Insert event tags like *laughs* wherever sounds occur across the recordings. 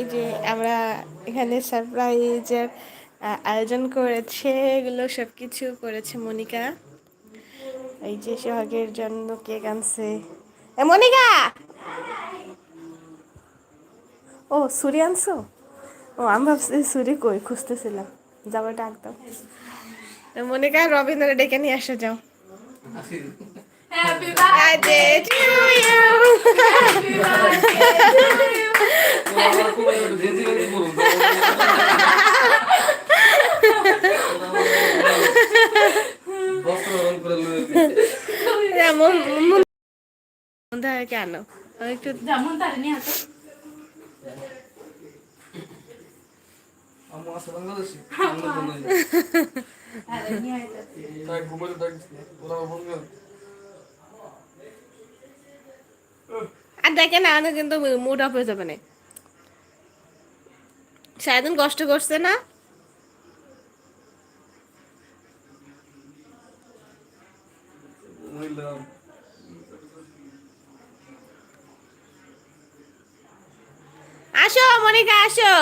এই যে আমরা এখানে সারপ্রাইজের আয়োজন করেছে এগুলো সব কিছু করেছে মনিকা। এই যে সোহাগের জন্য কেক আনছে। এ মনিকা! ও সুরি আনছো? ও আমি ভাবছি সুরি কই খুঁজতেছিলাম। যাব ডাক দাও। তো মনিকা রবীন্দ্র ডেকে নিয়ে আসা। যাও Happy birthday to you. মন কেন? একটু যেমন তার নিয়ে আসো। আরে আমাদের কিন্তু মুড অফ হয়ে যাবে না। সারাদিন কষ্ট করছে না? মনিকা আসো।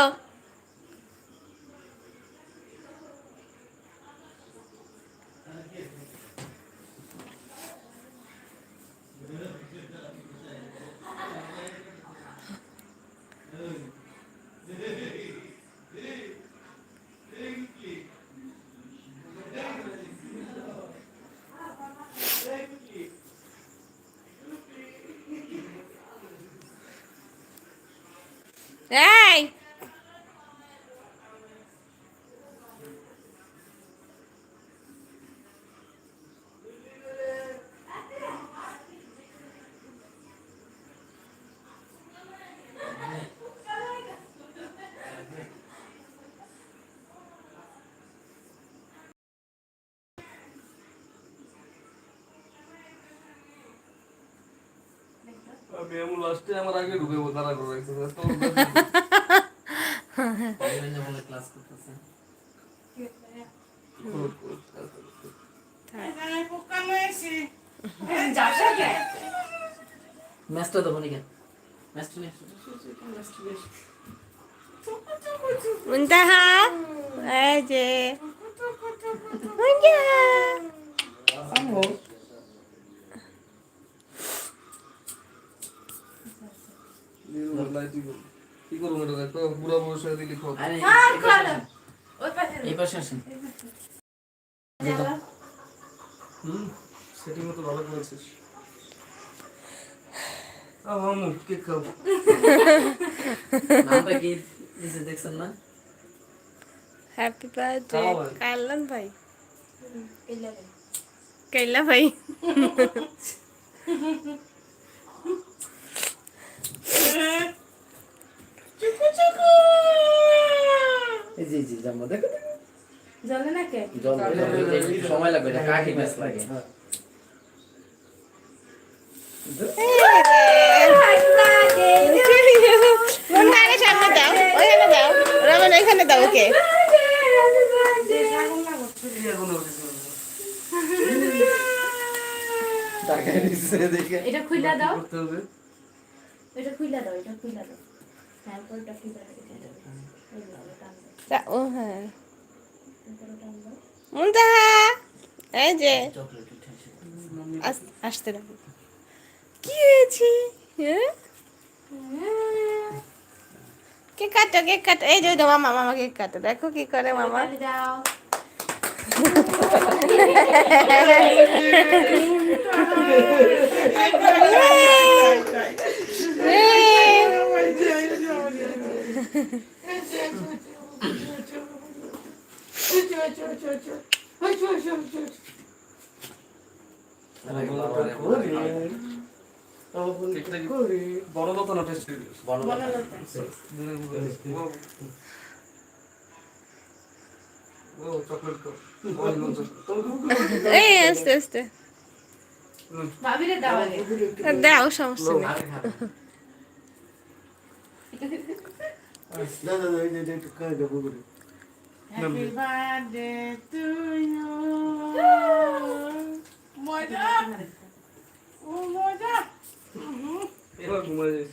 এই আমি এমন লাস্টে আমার আগে ঢুকে তারা করে রাখছে ক্লাস করতেছে ম্যাচটা দেবো নাকি ম্যাচটা নিয়ে আসো। মুন্তাহা এই যে মুন্তাহা কি করব এটা দেখো পুরো বসে দিলি খোঁজ আরে হ্যাঁ আসেন। ওই পাশে এই পাশে আসেন। হুম সেটিং তো ভালো করেছিস আহ মামু খাও নামটা কি দিছে দেখছেন না? হ্যাপি বার্থডে খাওয়া ভাই। কাইলান ভাই। কাইলা ভাই। *laughs* এই জি জি জামা দেখো জলে না কে? সময় লাগবে এটা কাঠি ম্যাচ লাগে। মুন্দারে দাও ওকে এখন এটা খুইলা দাও। এটা খুইলা দাও এটা খুইলা দাও। ও হ্যাঁ। এই যে। আসতে দাও। কি হয়েছে? হ্যাঁ? কেক কাটো কেক কাটো। এই যে মামা মামা কেক কাটো। দেখো কি করে মামা। *laughs* *laughs* দাও না টেস্ট বড় বলো না ও চকলেট খাও এই আস্তে আস্তে ভাবিরে দাও আগে দাও সমস্যা নেই আগে খাবে হ্যাপি বার্থডে টু ইউ মজা ও মজা এবার ঘুমাই যাইস